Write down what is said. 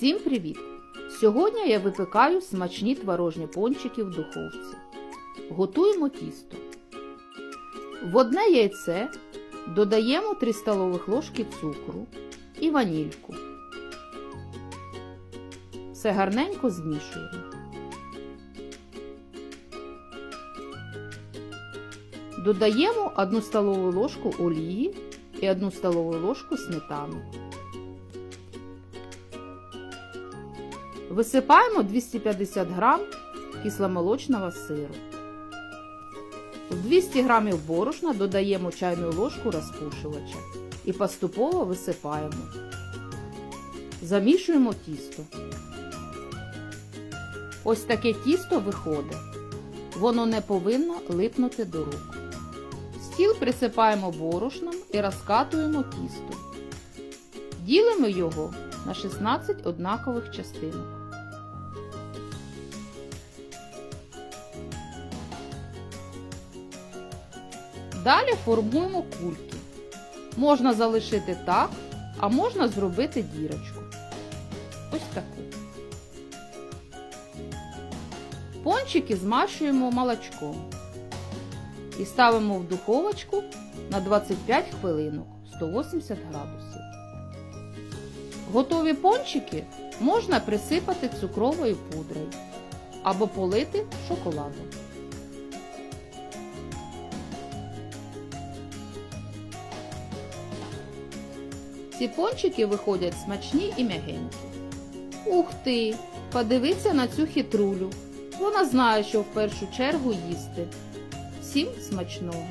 Всім привіт! Сьогодні я випікаю смачні творожні пончики в духовці. Готуємо тісто. В одне яйце додаємо 3 столових ложки цукру і ванільку. Все гарненько змішуємо. Додаємо 1 столову ложку олії і 1 столову ложку сметани. Висипаємо 250 грам кисломолочного сиру. В 200 грамів борошна додаємо чайну ложку розпушувача і поступово висипаємо. Замішуємо тісто. Ось таке тісто виходить. Воно не повинно липнути до рук. Стіл присипаємо борошном і розкатуємо тісто. Ділимо його на 16 однакових частинок. Далі формуємо кульки. Можна залишити так, а можна зробити дірочку. Ось таку. Пончики змащуємо молочком і ставимо в духовочку на 25 хвилинок 180 градусів. Готові пончики можна присипати цукровою пудрою або полити шоколадом. Ці пончики виходять смачні і м'ягенькі. Ух ти! Подивіться на цю хитрулю. Вона знає, що в першу чергу їсти. Всім смачного!